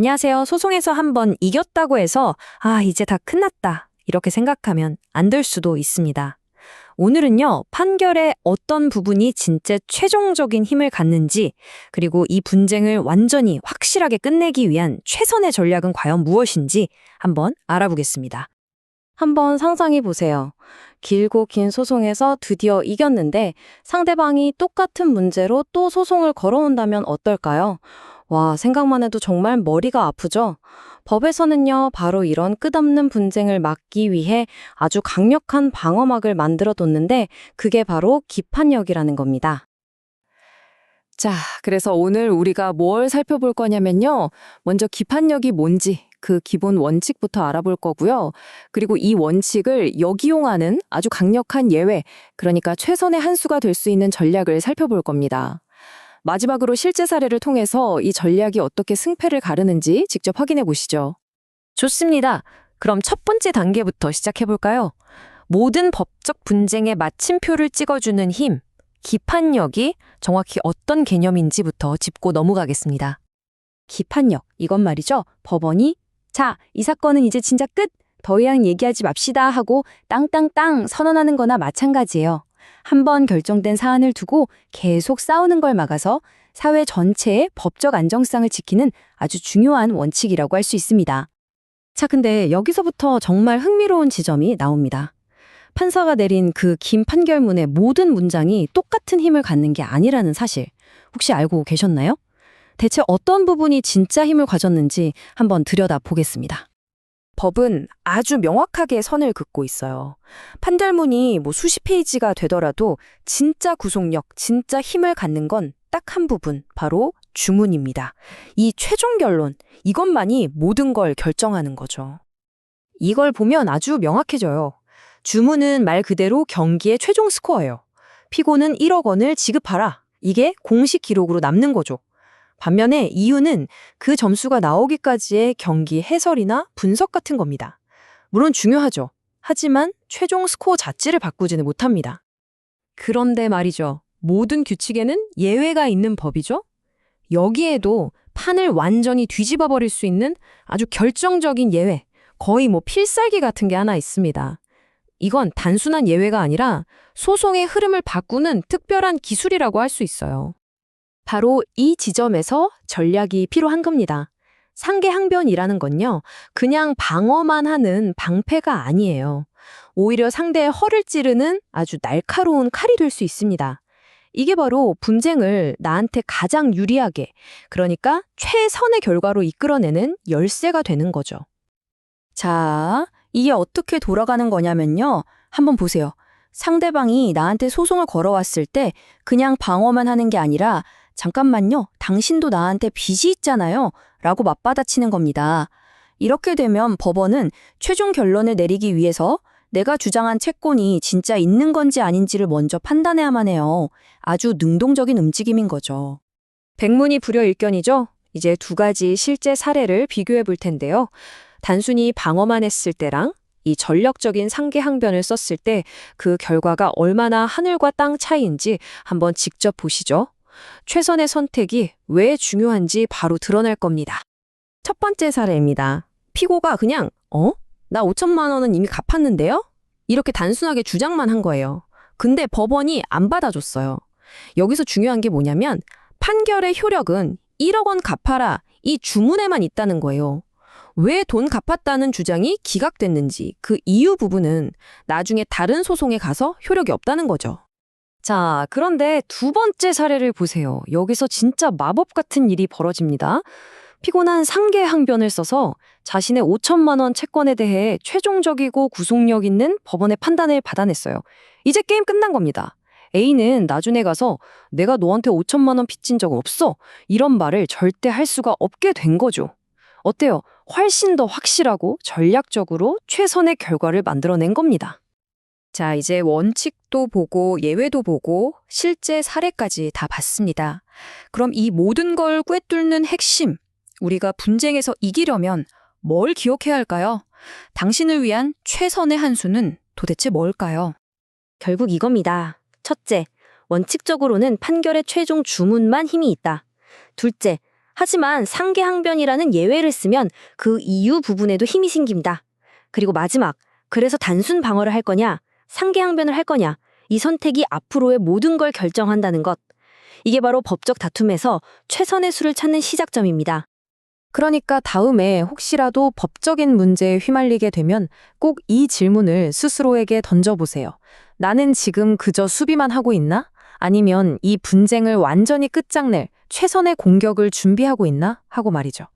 안녕하세요. 소송에서 한번 이겼다고 해서 아, 이제 다 끝났다. 이렇게 생각하면 안 될 수도 있습니다. 오늘은요, 판결의 어떤 부분이 진짜 최종적인 힘을 갖는지, 그리고 이 분쟁을 완전히 확실하게 끝내기 위한 최선의 전략은 과연 무엇인지 한번 알아보겠습니다. 한번 상상해 보세요. 길고 긴 소송에서 드디어 이겼는데 상대방이 똑같은 문제로 또 소송을 걸어온다면 어떨까요? 와, 생각만 해도 정말 머리가 아프죠? 법에서는요, 바로 이런 끝없는 분쟁을 막기 위해 아주 강력한 방어막을 만들어 뒀는데 그게 바로 기판력이라는 겁니다. 자, 그래서 오늘 우리가 뭘 살펴볼 거냐면요. 먼저 기판력이 뭔지 그 기본 원칙부터 알아볼 거고요. 그리고 이 원칙을 역이용하는 아주 강력한 예외, 그러니까 최선의 한 수가 될 수 있는 전략을 살펴볼 겁니다. 마지막으로 실제 사례를 통해서 이 전략이 어떻게 승패를 가르는지 직접 확인해 보시죠. 좋습니다. 그럼 첫 번째 단계부터 시작해 볼까요? 모든 법적 분쟁의 마침표를 찍어주는 힘, 기판력이 정확히 어떤 개념인지부터 짚고 넘어가겠습니다. 기판력, 이건 말이죠. 법원이 자, 이 사건은 이제 진짜 끝! 더 이상 얘기하지 맙시다 하고 땅땅땅 선언하는 거나 마찬가지예요. 한 번 결정된 사안을 두고 계속 싸우는 걸 막아서 사회 전체의 법적 안정성을 지키는 아주 중요한 원칙이라고 할 수 있습니다. 자, 근데 여기서부터 정말 흥미로운 지점이 나옵니다. 판사가 내린 그 긴 판결문의 모든 문장이 똑같은 힘을 갖는 게 아니라는 사실. 혹시 알고 계셨나요? 대체 어떤 부분이 진짜 힘을 가졌는지 한번 들여다 보겠습니다. 법은 아주 명확하게 선을 긋고 있어요. 판결문이 뭐 수십 페이지가 되더라도 진짜 구속력, 진짜 힘을 갖는 건 딱 한 부분, 바로 주문입니다. 이 최종 결론, 이것만이 모든 걸 결정하는 거죠. 이걸 보면 아주 명확해져요. 주문은 말 그대로 경기의 최종 스코어예요. 피고는 1억 원을 지급하라. 이게 공식 기록으로 남는 거죠. 반면에 이유는 그 점수가 나오기까지의 경기 해설이나 분석 같은 겁니다. 물론 중요하죠. 하지만 최종 스코어 자체를 바꾸지는 못합니다. 그런데 말이죠. 모든 규칙에는 예외가 있는 법이죠. 여기에도 판을 완전히 뒤집어 버릴 수 있는 아주 결정적인 예외, 거의 뭐 필살기 같은 게 하나 있습니다. 이건 단순한 예외가 아니라 소송의 흐름을 바꾸는 특별한 기술이라고 할 수 있어요. 바로 이 지점에서 전략이 필요한 겁니다. 상계항변이라는 건요, 그냥 방어만 하는 방패가 아니에요. 오히려 상대의 허를 찌르는 아주 날카로운 칼이 될 수 있습니다. 이게 바로 분쟁을 나한테 가장 유리하게, 그러니까 최선의 결과로 이끌어내는 열쇠가 되는 거죠. 자, 이게 어떻게 돌아가는 거냐면요. 한번 보세요. 상대방이 나한테 소송을 걸어왔을 때 그냥 방어만 하는 게 아니라 잠깐만요. 당신도 나한테 빚이 있잖아요. 라고 맞받아치는 겁니다. 이렇게 되면 법원은 최종 결론을 내리기 위해서 내가 주장한 채권이 진짜 있는 건지 아닌지를 먼저 판단해야만 해요. 아주 능동적인 움직임인 거죠. 백문이 불여일견이죠? 이제 두 가지 실제 사례를 비교해 볼 텐데요. 단순히 방어만 했을 때랑 이 전력적인 상계 항변을 썼을 때 그 결과가 얼마나 하늘과 땅 차이인지 한번 직접 보시죠. 최선의 선택이 왜 중요한지 바로 드러날 겁니다. 첫 번째 사례입니다. 피고가 그냥 어? 나 5천만 원은 이미 갚았는데요? 이렇게 단순하게 주장만 한 거예요. 근데 법원이 안 받아줬어요. 여기서 중요한 게 뭐냐면 판결의 효력은 1억 원 갚아라 이 주문에만 있다는 거예요. 왜 돈 갚았다는 주장이 기각됐는지 그 이유 부분은 나중에 다른 소송에 가서 효력이 없다는 거죠. 자, 그런데 두 번째 사례를 보세요. 여기서 진짜 마법 같은 일이 벌어집니다. 피곤한 상계 항변을 써서 자신의 5천만 원 채권에 대해 최종적이고 구속력 있는 법원의 판단을 받아냈어요. 이제 게임 끝난 겁니다. A는 나중에 가서 내가 너한테 5천만 원 빚진 적 없어. 이런 말을 절대 할 수가 없게 된 거죠. 어때요? 훨씬 더 확실하고 전략적으로 최선의 결과를 만들어낸 겁니다. 자, 이제 원칙도 보고 예외도 보고 실제 사례까지 다 봤습니다. 그럼 이 모든 걸 꿰뚫는 핵심, 우리가 분쟁에서 이기려면 뭘 기억해야 할까요? 당신을 위한 최선의 한 수는 도대체 뭘까요? 결국 이겁니다. 첫째, 원칙적으로는 판결의 최종 주문만 힘이 있다. 둘째, 하지만 상계항변이라는 예외를 쓰면 그 이유 부분에도 힘이 생깁니다. 그리고 마지막, 그래서 단순 방어를 할 거냐, 상계항변을 할 거냐, 이 선택이 앞으로의 모든 걸 결정한다는 것. 이게 바로 법적 다툼에서 최선의 수를 찾는 시작점입니다. 그러니까 다음에 혹시라도 법적인 문제에 휘말리게 되면 꼭 이 질문을 스스로에게 던져보세요. 나는 지금 그저 수비만 하고 있나? 아니면 이 분쟁을 완전히 끝장낼 최선의 공격을 준비하고 있나? 하고 말이죠.